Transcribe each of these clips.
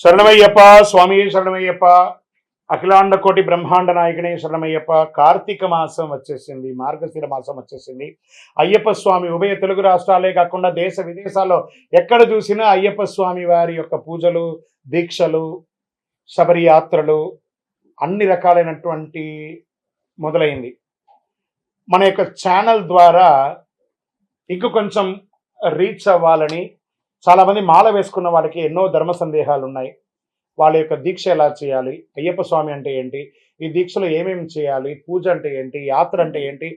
శరణమయ్యప్ప స్వామి శరణమయ్యప్ప అఖిలాండ కోటి బ్రహ్మాండ నాయకునే శరణమయ్యప్ప కార్తీక మాసం వచ్చేసింది మార్గశిర మాసం వచ్చేసింది అయ్యప్ప స్వామి ఉభయ తెలుగు రాష్ట్రాలే కాకుండా దేశ విదేశాల్లో ఎక్కడ చూసినా అయ్యప్ప స్వామి వారి యొక్క పూజలు దీక్షలు శబరి యాత్రలు అన్ని రకాలైనటువంటి మొదలైంది. మన యొక్క ఛానల్ ద్వారా ఇంక కొంచెం రీచ్ అవ్వాలని చాలామంది మాల వేసుకున్న వాళ్ళకి ఎన్నో ధర్మ సందేహాలు ఉన్నాయి వాళ్ళ యొక్క దీక్ష ఎలా చేయాలి? అయ్యప్ప స్వామి అంటే ఏంటి? ఈ దీక్షలో ఏమేమి చేయాలి? పూజ అంటే ఏంటి? యాత్ర అంటే ఏంటి?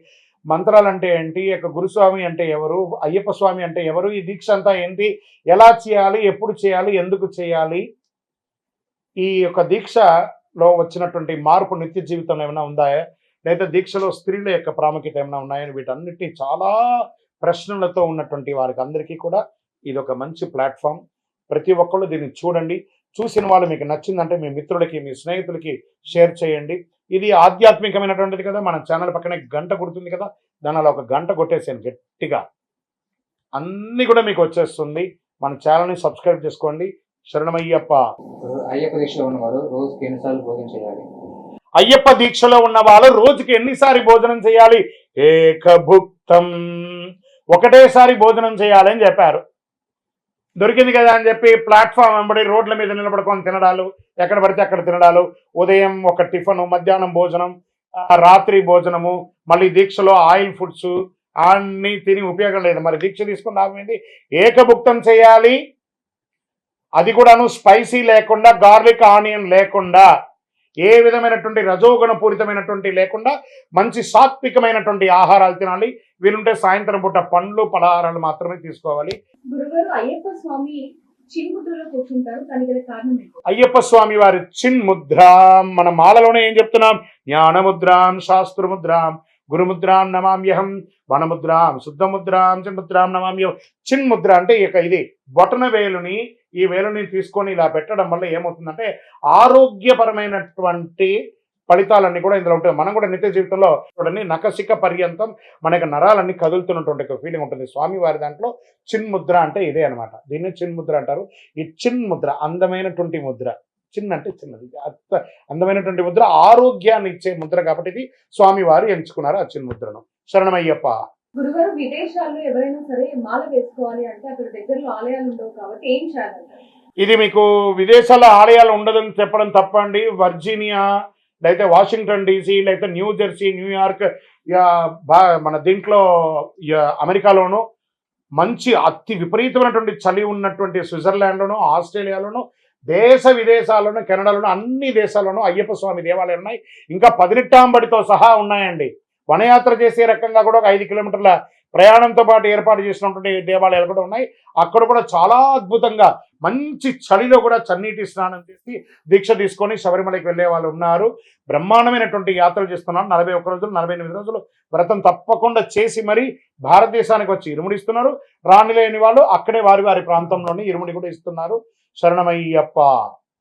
మంత్రాలు అంటే ఏంటి? యొక్క గురుస్వామి అంటే ఎవరు? అయ్యప్ప స్వామి అంటే ఎవరు? ఈ దీక్ష అంతా ఏంటి? ఎలా చేయాలి? ఎప్పుడు చేయాలి? ఎందుకు చేయాలి? ఈ యొక్క దీక్షలో వచ్చినటువంటి మార్పు నిత్య జీవితంలో ఏమైనా ఉందా? లేదా దీక్షలో స్త్రీల యొక్క ప్రాముఖ్యత ఏమైనా ఉన్నాయని వీటన్నిటిని చాలా ప్రశ్నలతో ఉన్నటువంటి వారికి అందరికీ కూడా ఇది ఒక మంచి ప్లాట్ఫామ్. ప్రతి ఒక్కళ్ళు దీన్ని చూడండి. చూసిన వాళ్ళు మీకు నచ్చిందంటే మీ మిత్రులకి మీ స్నేహితులకి షేర్ చేయండి. ఇది ఆధ్యాత్మికమైనటువంటిది కదా. మన ఛానల్ పక్కనే గంట కొడుతుంది కదా. దాని అలా ఒక గంట కొట్టేసాను గట్టిగా. అన్నీ కూడా మీకు వచ్చేస్తుంది. మన ఛానల్ని సబ్స్క్రైబ్ చేసుకోండి. శరణమయ్యప్ప. అయ్యప్ప దీక్షలో ఉన్నవారు రోజుకి ఎన్నిసార్లు భోజనం చేయాలి? అయ్యప్ప దీక్షలో ఉన్న వాళ్ళు రోజుకి ఎన్నిసారి భోజనం చేయాలి? ఏకభుక్తం. ఒకటేసారి భోజనం చేయాలని చెప్పారు. దొరికింది కదా అని చెప్పి ప్లాట్ఫామ్ వెంబడి రోడ్ల మీద నిలబడుకొని తినడాలు ఎక్కడ పడితే అక్కడ తినడాలు ఉదయం ఒక టిఫిన్ మధ్యాహ్నం భోజనం రాత్రి భోజనము మళ్ళీ దీక్షలో ఆయిల్ ఫుడ్స్ అన్ని తిని ఉపయోగం లేదు. మరి దీక్ష తీసుకుని లాభం ఏకభుక్తం చేయాలి. అది కూడాను స్పైసీ లేకుండా గార్లిక్ ఆనియన్ లేకుండా ఏ విధమైనటువంటి రజోగుణ పూరితమైనటువంటి లేకుండా మంచి సాత్వికమైనటువంటి ఆహారాలు తినాలి. వీలుంటే సాయంత్రం పూట పండ్లు పలహారాలు మాత్రమే తీసుకోవాలి. అయ్యప్ప స్వామి అయ్యప్ప స్వామి వారి చిన్ ముద్రాం మన మాలలోనే ఏం చెప్తున్నాం? జ్ఞానముద్రాం శాస్త్రముద్రాం. గురుముద్రాం నమామ్యహం వనముద్రాం శుద్ధముద్రాం చిన్ముద్రాం నమామ్యహం. చిన్ ముద్ర అంటే ఇక ఇది బొటన వేలుని ఈ వేలుని తీసుకొని ఇలా పెట్టడం వల్ల ఏమవుతుందంటే ఆరోగ్యపరమైనటువంటి ఫలితాలన్నీ కూడా ఇందులో ఉంటాయి. మనం కూడా నిత్య జీవితంలో చూడండి నకసిక పర్యంతం మన యొక్క నరాలన్నీ కదులుతున్నటువంటి ఒక ఫీలింగ్ ఉంటుంది. స్వామి వారి దాంట్లో చిన్ ముద్ర అంటే ఇదే అన్నమాట. దీన్ని చిన్ ముద్ర అంటారు. ఈ చిన్ ముద్ర అందమైనటువంటి ముద్ర. చిన్న అంటే చిన్నది. అత్త అందమైనటువంటి ముద్ర ఆరోగ్యాన్ని ఇచ్చే ముద్ర కాబట్టి ఇది స్వామి వారు ఎంచుకున్నారు ఆ చిన్న ముద్రను. శరణమయ్యప్ప. గురుగారు విదేశాల్లో ఎవరైనా సరే మాల వేసుకోవాలి అంటే అక్కడ దగ్గరలో ఆలయాలు ఉండవు కాబట్టి ఏం చేయాలంటారు? ఇది మీకు విదేశాల ఆలయాలు ఉండదని చెప్పడం తప్పండి. వర్జీనియా లేకపోతే వాషింగ్టన్ డీసీ లేకపోతే న్యూ జెర్సీ న్యూయార్క్ మన దీంట్లో అమెరికాలోను మంచి అతి విపరీతమైనటువంటి చలి ఉన్నటువంటి స్విట్జర్లాండ్లోను ఆస్ట్రేలియాలోను దేశ విదేశాల్లోనూ కెనడాలోను అన్ని దేశాల్లోనూ అయ్యప్ప స్వామి దేవాలయాలు ఉన్నాయి. ఇంకా పదినెట్టాంబడితో సహా ఉన్నాయండి. వనయాత్ర చేసే రకంగా కూడా ఒక ఐదు కిలోమీటర్ల ప్రయాణంతో పాటు ఏర్పాటు చేసినటువంటి దేవాలయాలు కూడా ఉన్నాయి. అక్కడ కూడా చాలా అద్భుతంగా మంచి చలిలో కూడా చన్నీటి స్నానం చేసి దీక్ష తీసుకొని శబరిమలకి వెళ్ళే వాళ్ళు ఉన్నారు. బ్రహ్మాండమైనటువంటి యాత్రలు చేస్తున్నారు నలభై ఒక్క రోజులు నలభై ఎనిమిది రోజులు వ్రతం తప్పకుండా చేసి మరి భారతదేశానికి వచ్చి ఇరుముడి ఇస్తున్నారు. రాని లేని వాళ్ళు అక్కడే వారి వారి ప్రాంతంలోని ఇరుముడి కూడా ఇస్తున్నారు. శరణమయ్యప్ప.